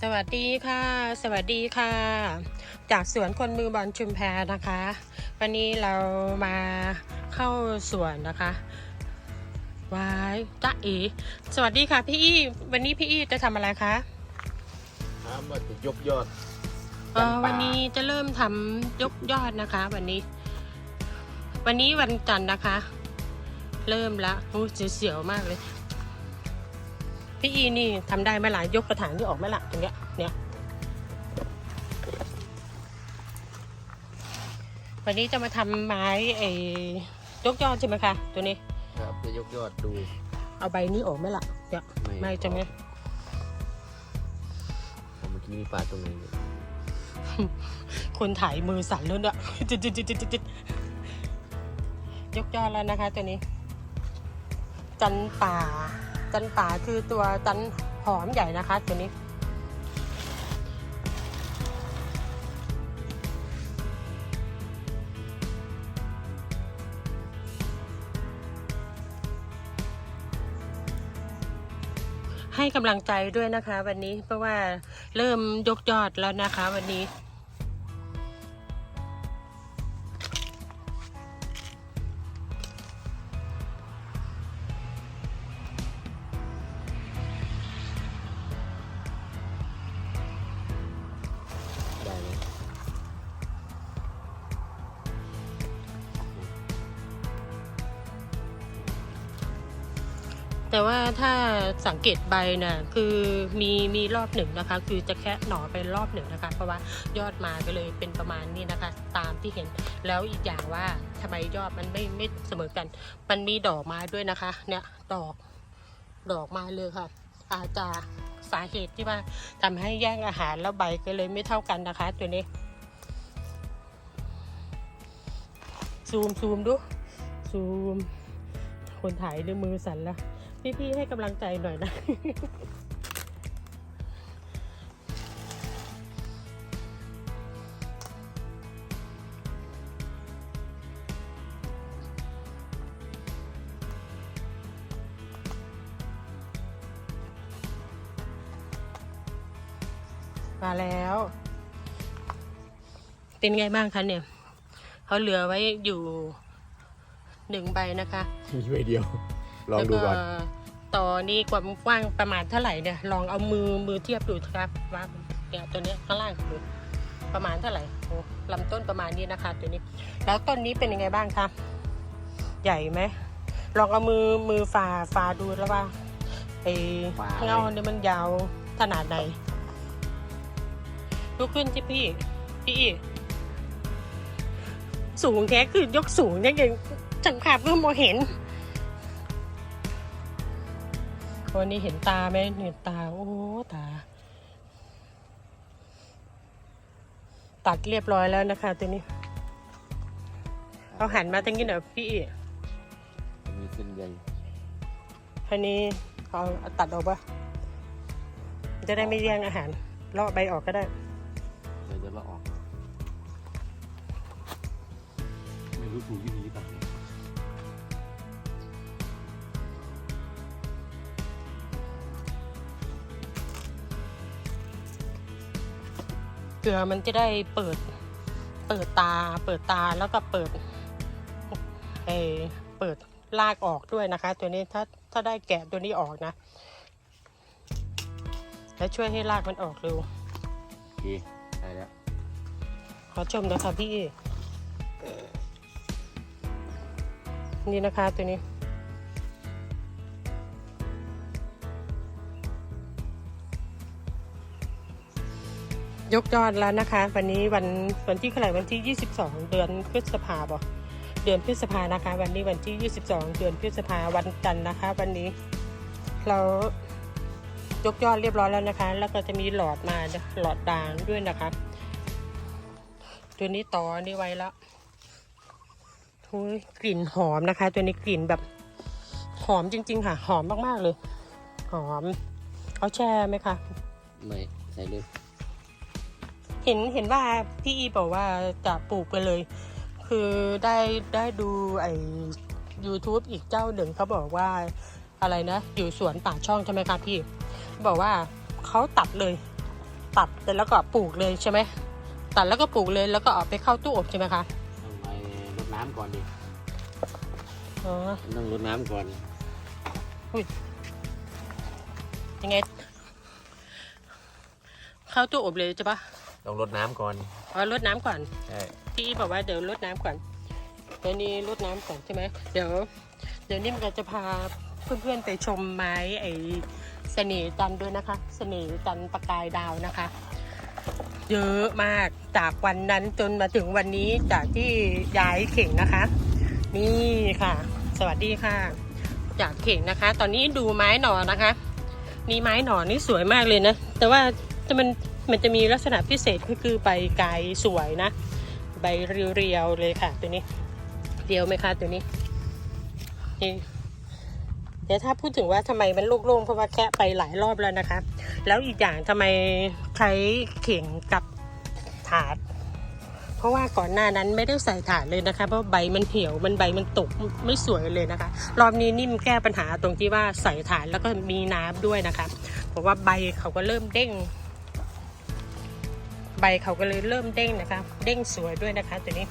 สวัสดีค่ะ สวัสดีค่ะ จากสวนคนมือบอลชุมแพนะคะ วันนี้เรามาเข้าสวนนะคะวายจ้าเอ๋สวัสดีค่ะพี่อี้วันนี้พี่อี้จะทำอะไรคะถามว่าจะยกยอดเอ่อจำปาวันนี้จะเริ่มทำยกยอดนะคะ วันนี้ วันนี้วันจันทร์นะคะ เริ่มละโอ้เสียวๆมากเลย พี่อีนี่ทำได้ไหมล่ะยกกระถางที่ออกไหมล่ะตรงเนี้ยเนี่ยวันนี้จะมาทำไม้ไอ้ยกยอดใช่ไหมคะ ตัวนี้ ครับจะยกยอดดู เอาใบนี้ออกไหมล่ะเนี่ยไม่จะไหมผมเมื่อกี้มีปลาตรงนี้คนถ่ายมือสั่นแล้วเนี่ยจิดจิดจิดจิดจิดยกยอดแล้วนะคะ ตัวนี้ จันป่า จันป่าคือตัวจันหอมใหญ่นะคะตัวนี้ ให้กำลังใจด้วยนะคะ วันนี้เพราะว่าเริ่มยกยอดแล้วนะคะ วันนี้ แต่ว่าถ้าสังเกตใบน่ะคือมีมีรอบหนึ่งนะคะ คือจะแค่หน่อไปรอบหนึ่งนะคะ เพราะว่ายอดมาก็เลยเป็นประมาณนี้นะคะ ตามที่เห็นแล้วอีกอย่างว่าทำไมยอดมันไม่ไม่เสมอกัน มันมีดอกมาด้วยนะคะ เนี่ยดอกดอกมาเลยค่ะ อาจจะสาเหตุที่ว่าทำให้แย่งอาหารแล้วใบก็เลยไม่เท่ากันนะคะ ตัวนี้ ซูมซูมดูซูมคนถ่ายด้วยมือสั่นแล้ว พี่ๆให้กำลังใจหน่อยนะ มาแล้ว เป็นไงบ้างคะเนี่ย เขาเหลือไว้อยู่หนึ่งใบนะคะ มีใบเดียว ลองดูก่อน ต่อนี่ความกว้างประมาณเท่าไหร่เนี่ยลองเอามือมือเทียบดูครับว่าเนี่ยตัวเนี้ยข้างล่างดูประมาณเท่าไหร่โอ้ลำต้นประมาณนี้นะคะ ตัวนี้ แล้วต้นนี้เป็นยังไงบ้างคะใหญ่ไหมลองเอามือมือฝ่าฝ่าดูแล้วว่าไอ้เงาเนี่ยมันยาวขนาดไหนลุกขึ้นที่พี่ พี่สูงแค่คือยกสูงเนี่ยยังจังขาบก็มองเห็น วันนี้เห็นตาไหมเห็นตา โอ้ตา ตัดเรียบร้อยแล้วนะคะ ตัวนี้เอาหันมาตรงนี้หน่อยพี่มีเส้นใยอันนี้เอาเอาตัดออกปะจะได้ไม่แย่งอาหารเลาะใบออกก็ได้เดี๋ยวจะละออก ไม่รู้ถูกวิธีตัดเนี่ กลือมันจะได้เปิดเปิดตา เปิดตาแล้วก็เปิดเออเปิดลากออกด้วยนะคะ ตัวนี้ถ้าถ้าได้แกะตัวนี้ออกนะ แล้วช่วยให้ลากมันออกเร็วโอเคได้แล้วขอชมนะคะพี่ นี่นะคะตัวนี้ ยกยอดแล้วนะคะ วันนี้วันวันที่เท่าไหร่วันที่ 22 เดือนพฤษภาบ่เดือนพฤษภานะคะ วันนี้วันที่ 22 เดือนพฤษภาวันจันทร์นะคะ วันนี้เรายกยอดเรียบร้อยแล้วนะคะ แล้วก็จะมีหลอดมาหลอดด่างด้วยนะคะตัวนี้ต่อนี่ไว้แล้วทุยกลิ่นหอมนะคะ ตัวนี้กลิ่นแบบหอมจริง ๆ ค่ะ หอมมากๆเลย หอม เอาแช่ไหมคะ ไม่ใส่เลย เห็นเห็นว่าพี่อีบอกว่าจะปลูกไปเลย คือได้ได้ดูไอ้ YouTube อีกเจ้าหนึ่งเขาบอกว่าอะไรนะอยู่สวนป่าช่องใช่ไหมคะพี่ บอกว่าเขาตัดเลย ตัดเสร็จแล้วก็ปลูกเลยใช่ไหมตัดแล้วก็ปลูกเลยแล้วก็เอาไปเข้าตู้อบใช่ไหมคะต้องไปรดน้ำก่อนดิอ๋อต้องรดน้ำก่อนยังไงเข้าตู้อบเลยใช่ปะ ต้องรดน้ำก่อนเอารดน้ำก่อน ใช่พี่บอกว่าเดี๋ยวรดน้ำก่อน เดี๋ยวนี้รดน้ำก่อนใช่ไหม เดี๋ยว เดี๋ยวนี้มันก็จะพาเพื่อนๆไปชมไม้ไอ้เสน่ห์จันทร์ด้วยนะคะ เสน่ห์จันทร์ประกายดาวนะคะ เยอะมากจากวันนั้นจนมาถึงวันนี้จากที่ย้ายเข่งนะคะ นี่ค่ะ สวัสดีค่ะ จากเข่งนะคะ ตอนนี้ดูไม้หน่อนะคะ นี่ไม้หน่อนี่สวยมากเลยนะ แต่ว่าจะมัน มันจะมีลักษณะพิเศษก็คือใบกายสวยนะ ใบเรียวๆเลยค่ะตัวนี้เรียวไหมคะตัวนี้นี่เดี๋ยวถ้าพูดถึงว่าทำไมมันโล่งๆเพราะว่าแค่ไปหลายรอบแล้วนะคะ แล้วอีกอย่างทำไมใช้เข่งกับถาด เพราะว่าก่อนหน้านั้นไม่ได้ใส่ถาดเลยนะคะ เพราะใบมันเหี่ยวมันใบมันตกไม่สวยเลยนะคะ รอบนี้นิ่มแก้ปัญหาตรงที่ว่าใส่ถาดแล้วก็มีน้ำด้วยนะคะ เพราะว่าใบเขาก็เริ่มเด้ง ใบเขาก็เลยเริ่มเด้งนะคะ เด้งสวยด้วยนะคะตัวนี้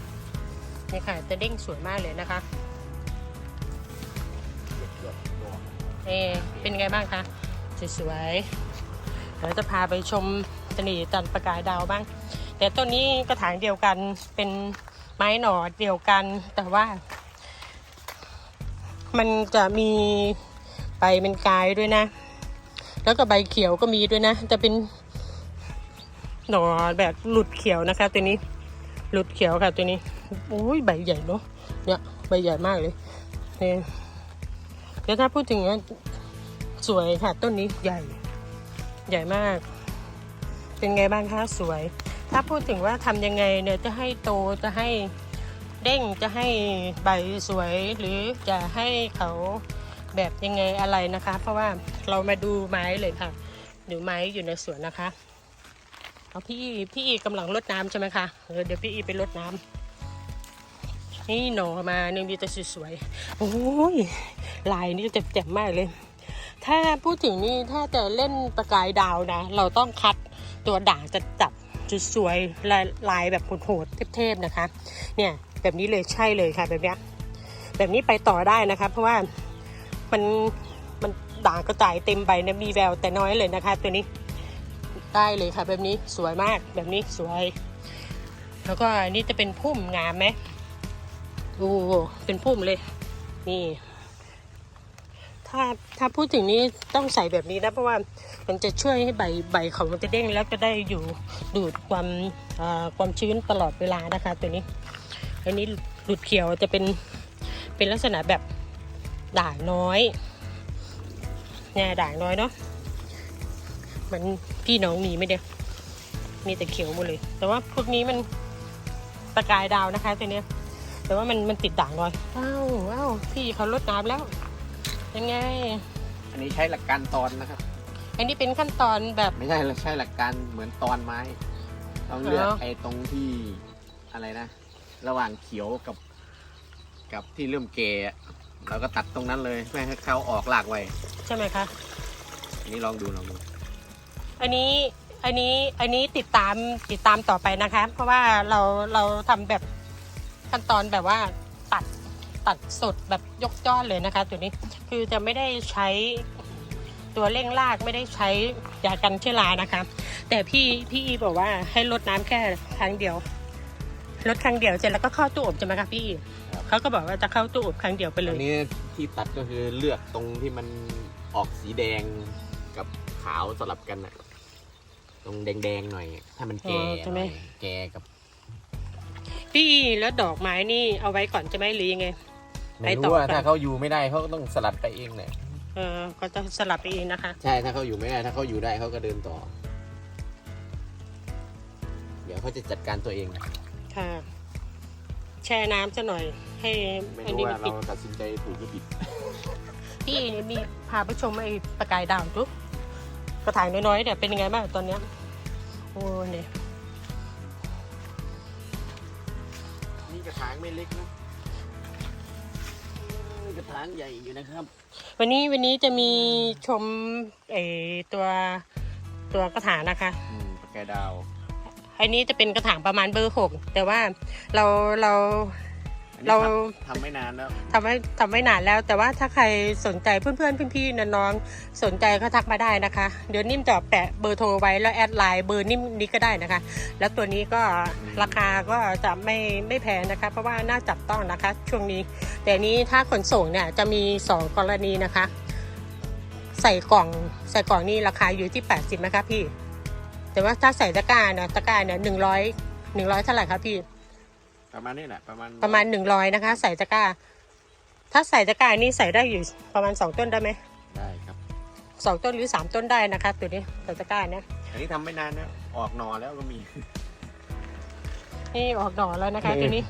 นี่ค่ะจะเด้งสวยมากเลยนะคะเอเป็นไงบ้างคะสวยๆเดี๋ยวจะพาไปชมตนีจันทร์ประกายดาวบ้าง แต่ต้นนี้กระถางเดียวกันเป็นไม้หน่อเดียวกันแต่ว่า มันจะมีใบเป็นกายด้วยนะ แล้วก็ใบเขียวก็มีด้วยนะ จะเป็น หน่อแบบหลุดเขียวนะคะตัวนี้หลุดเขียวค่ะตัวนี้โอ้ยใบใหญ่เนาะเนี่ยใบใหญ่มากเลยนี่เดี๋ยวถ้าพูดถึงว่าสวยค่ะต้นนี้ใหญ่ ใหญ่มาก เป็นไงบ้างคะสวย ถ้าพูดถึงว่าทำยังไงเนี่ยจะให้โตจะให้เด้งจะให้ใบสวยหรือจะให้เขาแบบยังไงอะไรนะคะ เพราะว่าเรามาดูไม้เลยค่ะดูไม้อยู่ในสวนนะคะ เอาพี่พี่อีกำลังรดน้ำใช่ไหมคะเออเดี๋ยวพี่อีไปรดน้ำนี่หน่อมาหนึ่งดีแต่สวยๆโอ้ยลายนี่เจะแจ่มมากเลย ถ้าพูดถึงนี่ถ้าจะเล่นประกายดาวนะ เราต้องคัดตัวด่างจะจับจุดสวยลายลายแบบโหดๆเทพๆนะคะ เนี่ยแบบนี้เลยใช่เลยค่ะแบบเนี้ยแบบนี้ไปต่อได้นะคะ เพราะว่ามันมันด่างกระจายเต็มใบเนี่ยมีแววแต่น้อยเลยนะคะ ตัวนี้ ได้เลยค่ะ แบบนี้สวยมากแบบนี้สวย แล้วก็อันนี้จะเป็นพุ่มงามไหมโอ้เป็นพุ่มเลย นี่ ถ้าถ้าพูดถึงนี้ต้องใส่แบบนี้นะเพราะว่ามันจะช่วยให้ใบใบเขามันจะเด้งแล้วก็ได้อยู่ดูดความความชื้นตลอดเวลานะคะ ตัวนี้ อันนี้หลุดเขียวจะเป็นเป็นลักษณะแบบด่างน้อยเนี่ยด่างน้อยเนาะ มันพี่น้องมีไหมเดียวมีแต่เขียวหมดเลย แต่ว่าพวกนี้มันประกายดาวนะคะตัวเนี้ย แต่ว่ามันมันติดด่างลอยอ้าวอ้าวพี่เขาลดน้ำแล้ว ยังไง อันนี้ใช้หลักการตอนนะครับ อันนี้เป็นขั้นตอนแบบไม่ใช่ใช่หลักการเหมือนตอนไม้ต้องเลือกอ๋อไอ้ตรงที่อะไรนะ ระหว่างเขียวกับ กับที่เริ่มแก่อะเราก็ตัดตรงนั้นเลยไม่ให้เขาออกหลากไว้ ใช่ไหมคะ อันนี้ลองดูลองดู อันนี้อันนี้อันนี้ติดตามติดตามต่อไปนะคะ เพราะว่าเราเราทำแบบขั้นตอนแบบว่าตัดตัดสดแบบยกยอดเลยนะคะ ตัวนี้คือจะไม่ได้ใช้ตัวเร่งรากไม่ได้ใช้ยากันเชื้อรานะคะ แต่พี่พี่อีบอกว่าให้ลดน้ำแค่ครั้งเดียวลดครั้งเดียวเสร็จแล้วก็เข้าตู้อบใช่ไหมคะพี่อีเขาก็บอกว่าจะเข้าตู้อบครั้งเดียวไปเลอัยนนี้ที่ตัดก็คือเลือกตรงที่มันออกสีแดงกับขาวสลับกันอะ ตรงแดงๆหน่อย ถ้ามันแก่อ๋อใช่ไหม น่อยแก่กับพี่อีแล้วดอกไม้นี่เอาไว้ก่อนใช่ไหมหรือยังไง ไม่ไปต่รู้อว่ากัน ถ้าเขาอยู่ไม่ได้เขาก็ต้องสลัดไปเองแหละเออก็จะสลับไปเองนะคะ ใช่ถ้าเขาอยู่ไม่ได้ถ้าเขาอยู่ได้เขาก็เดินต่อ เดี๋ยวเขาจะจัดการตัวเอง ค่ะ แช่น้ำซะหน่อย ให้ไม่อันรู้นี้ว่ามันเราปิดตัดสินใจถูกหรือผิด พี่เนี่ยมีพาไปชมไอ้ประกายดาวจุ๊ กระถางน้อยๆเนี่ยเป็นยังไงบ้างตอนเนี้ยโอ้เนี่ยนี่กระถางไม่เล็กนะนี่กระถางใหญ่อยู่นะครับ วันนี้วันนี้จะมีชมไอ้ตัวตัวกระถางนะคะอืมกระถไก่ดาว อันนี้จะเป็นกระถางประมาณเบอร์หกแต่ว่าเราเรา อันนี้เรา ทำทำไม่นานแล้ว ทำไว้ทำไว้นานแล้ว แต่ว่าถ้าใครสนใจเพื่อนๆพี่ๆน้องๆสนใจก็ทักมาได้นะคะ เดี๋ยวนิ่มจะแปะเบอร์โทรไว้แล้วแอดไลน์เบอร์นิ่มนี้ก็ได้นะคะ แล้วตัวนี้ก็ราคาก็จะไม่ไม่แพงนะคะ เพราะว่าน่าจับต้องนะคะ ช่วงนี้ แต่อันนี้ถ้าขนส่งเนี่ยจะมี 2 กรณีนะคะ ใส่กล่องใส่กล่องนี่ราคาอยู่ที่ 80นะคะพี่ แต่ว่าถ้าใส่ตะกร้าเนี่ยตะกร้าเนี่ยหนึ่งร้อยหนึ่งร้อยเท่าไหร่คะพี่ ประมาณนี้แหละประมาณประมาณหนึ่งร้อยนะคะ ใส่ตะกร้า ถ้าใส่ตะกร้านี่ใส่ได้อยู่ประมาณสองต้นได้ไหมได้ครับสองต้นหรือสามต้นได้นะคะ ตัวนี้ใส่ตะกร้าเนี่ยอันนี้ทำไม่นานแล้วออกหนอแล้วก็มีนี่ออกดอกแล้วนะคะเออตัวนี้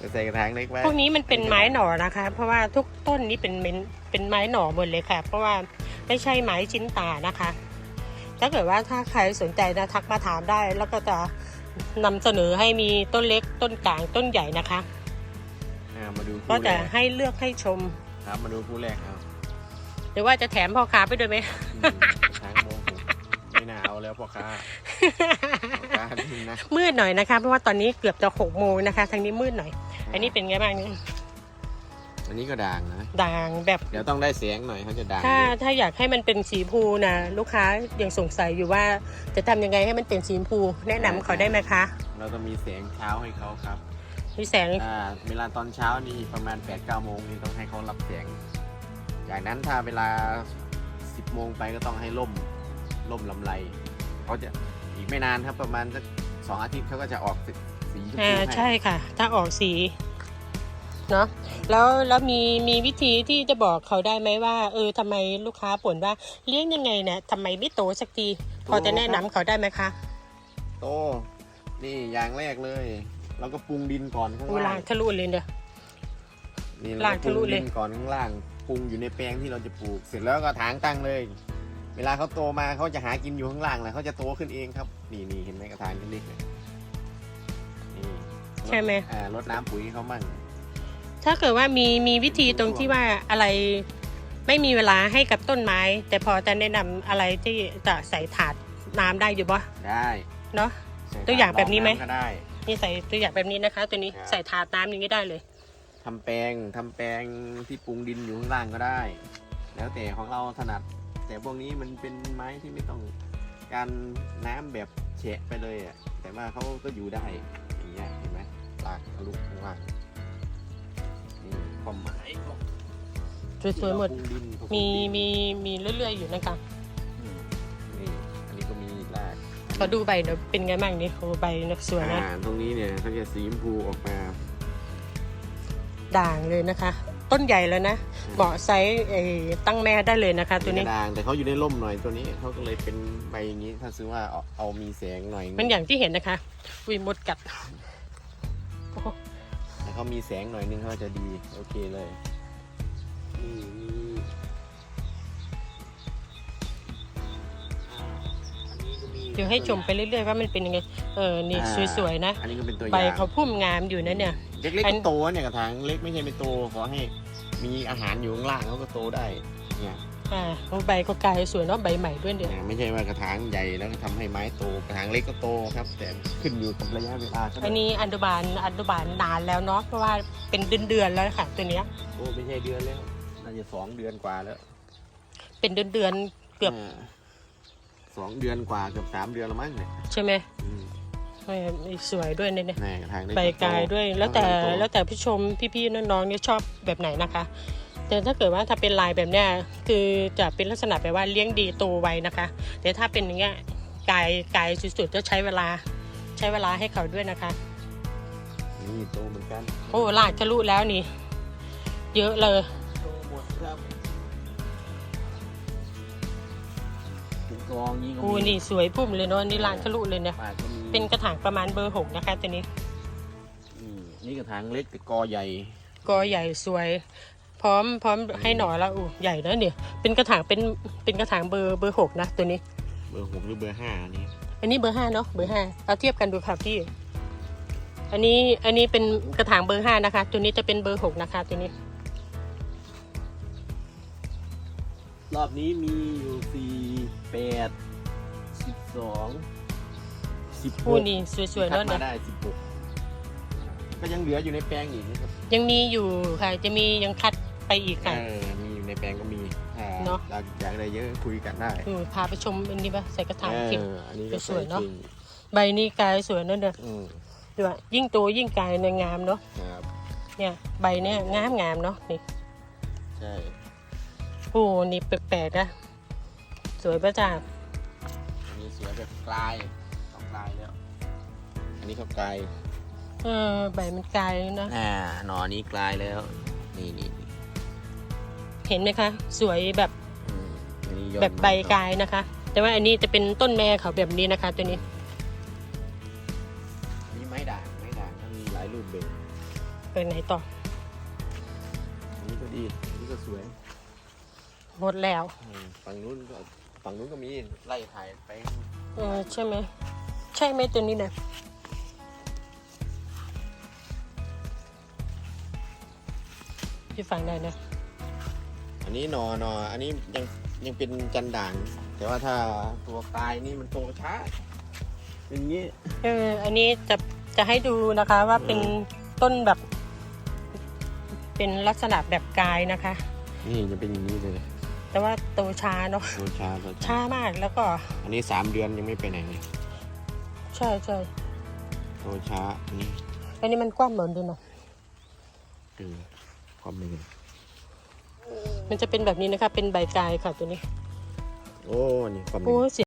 จะใส่กระถางเล็กไว้พวกนี้มันเป็นไม้หน่อนะคะ เพราะว่าทุกต้นนี้เป็นเป็นเป็นไม้หน่อหมดเลยค่ะ เพราะว่าไม่ใช่ไม้ชิ้นตานะคะ ถ้าเกิดว่าถ้าใครสนใจนะทักมาถามได้ แล้วก็จะ นำเสนอให้มีต้นเล็กต้นกลางต้นใหญ่นะคะ อ่ามาดูก็คู่แรจะกให้เลือกให้ชม ครับมาดูคู่แรกครับหรือว่าจะแถมพ่อค้าไปด้วยไหม อืมกระถางโมโหไม่น่าเอาแล้วพ่อค้าพ่อค้าทิ้งนะมืดหน่อยนะคะ เพราะว่าตอนนี้เกือบจะหกโมงนะคะ ทางนี้มืดหน่อย อันนี้เป็นไงบ้างเนี่ย อันนี้ก็ด่างนะ ด่างแบบ เดี๋ยวต้องได้เสียงหน่อยเขาจะด่างถ้าเยอะถ้าอยากให้มันเป็นสีชมพูนะลูกค้ายังสงสัยอยู่ว่าจะทำยังไงให้มันเป็นสีชมพูแนะนำเขาได้ไหมคะเราต้องมีเสียงเช้าให้เขาครับมีแสงอ่าเวลาตอนเช้านี่ประมาณ8ปดเก้าโมงนี่ต้องให้เขารับเสียง จากนั้นถ้าเวลา 10โมงไปก็ต้องให้ล่มล่มลำไรเขาจะอีกไม่นานครับประมาณสักสองอาทิตย์เขาก็จะออกสีสีชมอ่าพูให้ ใช่ค่ะ ถ้าออกสี เนาะแล้วแล้วมีมีวิธีที่จะบอกเขาได้ไหมว่า เออทำไมลูกค้าบ่นว่าเลี้ยงยังไงเนี่ยทำไมไม่โตสักที พอจะแนะนำเขาได้ไหมคะโต นี่อย่างแรกเลย เราก็ปรุงดินก่อนข้างอูลาล่างงทะลุเลยเนี่ยนี่ล่างเราทะลุปรุงเลดิยนก่อนข้างล่างปรุงอยู่ในแปลงที่เราจะปลูก เสร็จแล้วก็ถางตั้งเลย เวลาเขาโตมาเขาจะหากินอยู่ข้างล่างแหละเขาจะโตขึ้นเองครับ นี่นี่เห็นไหมกระถางเล็กๆเนี่ยนี่ใช่ไหม อ่ารดน้ำปุ๋ยให้เขามั่ง ถ้าเกิดว่ามีมีวิธีตรงที่ว่าอะไรไม่มีเวลาให้กับต้นไม้ แต่พอจะแนะนำอะไรที่จะใส่ถาดน้ำได้อยู่บ่ได้เนาะ ใส่ตัวอย่างแบบนี้ไหม ก็ได้นี่ใส่ตัวอย่างแบบนี้นะคะ ตัวนี้ครับใส่ถาดน้ำอย่างนี้ได้เลย ทำแปลงทำแปลงที่ปรุงดินอยู่ข้างล่างก็ได้ แล้วแต่ของเราถนัด แต่พวกนี้มันเป็นไม้ที่ไม่ต้องการน้ำแบบแฉะไปเลยอะแต่ว่าเขาก็อยู่ได้อย่างเงี้ยเห็นไหมลากทะลุข้างล่างนี่ ความหมายของสวยๆหมด ที่เราปรุงดินเขาปรุงมีดินมีมีเรื่อยๆอยู่นะคะอืมนี่อันนี้ก็มีลาก ขอดูใบเดี๋ยวเป็นไงบ้างนี่โอ้ใบนะสวยนะ อ่าตรงนี้เนี่ยเขาจะสีชมพูออกมา ด่างเลยนะคะ ต้นใหญ่แล้วนะเหมาะไซส์ไอ้ตั้งแม่ได้เลยนะคะ ตัวนี้ กระดางแต่เขาอยู่ในร่มหน่อยตัวนี้เขาก็เลยเป็นใบอย่างนี้ ถ้าซื้อว่าเอาเอามีแสงหน่อยมันอย่างที่เห็นนะคะ วิมดกัดโอ้โหถ้า เขามีแสงหน่อยนึงเขาจะดี โอเคเลยนี่มีอ่าอันนี้ก็มีเดี๋ยวให้ชมไปเรื่อยๆว่ามันเป็นยังไง เออ นี่อ่าสวยๆนะ อันนี้ก็เป็นตัวอย่าใบงเขาพุ่มงามอยู่นะเนี่ย เล็กๆอันก็โตเนี่ยกระถางเล็กไม่ใช่ไม่โตขอให้มีอาหารอยู่ข้างล่างเขาก็โตได้ เนี่ย อ่าใบก็กลายสวยเนาะใบใหม่ด้วยเดี๋ยวอ่าไม่ใช่ว่ากระถางใหญ่แล้วก็ทำให้ไม้โตกระถางเล็กก็โตครับ แต่ขึ้นอยู่กับระยะเวลาเท่าอันนั้นนี้อนุบาลอนุบาลนานแล้วเนาะเพราะว่าเป็นเดือนๆแล้วค่ะตัวเนี้ยโอ้ไม่ใช่เดือนแล้วน่าจะสองเดือนกว่าแล้วเป็นเดือนๆเกือบาสองเดือนกว่าเกือบสามเดือนแล้วมั้งเนี่ยใช่ไหมอืมเออสวยด้วยเนี่ย แน่กระถางเล็กใบก็โตกายด้วยแล้วแต่กระถางโตแล้วแต่ผู้ชมพี่ๆน้องๆเนี่ยชอบแบบไหนนะคะแต่ ถ้าเกิดว่าถ้าเป็นลายแบบเนี้ยคือจะเป็นลักษณะแบบว่าเลี้ยงดีโตไวนะคะ แต่ถ้าเป็นอย่างเงี้ยกายกายสุดๆจะใช้เวลาใช้เวลาให้เขาด้วยนะคะ นี่โตเหมือนกันโอ้ลากทะลุแล้วนี่ เยอะเลยโตหมดครับถึงกองนี้ก็โอ้มีนี่สวยปุ่มเลยเนาะนี่ลากทะลุเลยเนี่ยป่าก็มีเป็นกระถางประมาณเบอร์หกนะคะตัวนี้อืมนี่กระถางเล็กแต่กอใหญ่ กอใหญ่สวย พร้อมพร้อมให้หน่อแล้วอู้ใหญ่นะเนี่ยเป็นกระถางเป็นเป็นกระถางเบอร์เบอร์หกนะตัวนี้ เบอร์หกหรือเบอร์ห้าอันนี้ อันนี้เบอร์ห้าเนาะเบอร์ห้าเราเทียบกันดูค่ะพี่ อันนี้อันนี้เป็นกระถางเบอร์ห้านะคะ ตัวนี้จะเป็นเบอร์หกนะคะ ตัวนี้ รอบนี้มีอยู่สี่แปดสิบสองสิบหโอ้กนี่สวยๆคัแล้วดมานะได้สิบหกก็ยังเหลืออยู่ในแปลงอีกนะครับยังมีอยู่ค่ะจะมียังคัด ไปอีกค่ะ เออมีอยู่ในแปลงก็มีถ้าเนอะอยากอยากอะไรเยอะคุยกันได้อืมพาไปชมอันนี้ปะใส่กระถางเอเก็บออันนี้ก็สวยๆเนอะ จริงใบนี้กายสวยเนั่นเด้ออืมดูว่ายิ่งโตยิ่งกายเนี่ยงามเนาะครับเนี่ยใบเนี่ยงามงามๆเนาะนี่ใช่โอ้นี่แปลกๆนะสวยประจักษ์อันนี้สวยแบบกลายต้องกลายแล้ว อันนี้เขากลาย เออใบมันกายนะ อ่าหนอนี้กลายแล้ว นี่นี่นี่ เห็นไหมคะ สวยแบบอืมอันนี้ยอดแบบใบไม้กายนะคะ แต่ว่าอันนี้จะเป็นต้นแม่เขาแบบนี้นะคะ ตัวนี้อันนี้ไม้ด่างไม้ด่างก็มีหลายรูปแบบไปไหนต่ออันนี้ก็ดีอันนี้ก็สวยหมดแล้วอืมฝั่งนู้นก็ฝั่งนู้นก็มีไล่ถ่ายไปเออใช่ไหมใช่ไหมตัวนี้นะพี่ฟังได้นะ อันนี้หนอหนออันนี้ยังยังเป็นจันด่าง แต่ว่าถ้าตัวกลายนี่มันโตช้าเป็นอย่างนี้เออ อันนี้จะจะให้ดูนะคะว่าเป็นต้นแบบ เป็นลักษณะแบบกายนะคะ นี่จะเป็นอย่างนี้เลย แต่ว่าโตช้าเนาะโตช้าโตช้าช้ามากแล้วก็ อันนี้สามเดือนยังไม่ไปไหนเลยใช่ใช่โตช้าอันนี้อันนี้มันกว้างเหมือนดูเนาะ คือความเป็น มันจะเป็นแบบนี้นะคะ เป็นใบกายค่ะตัวนี้ โอ้ นี่ความเป็นโอ้เสีย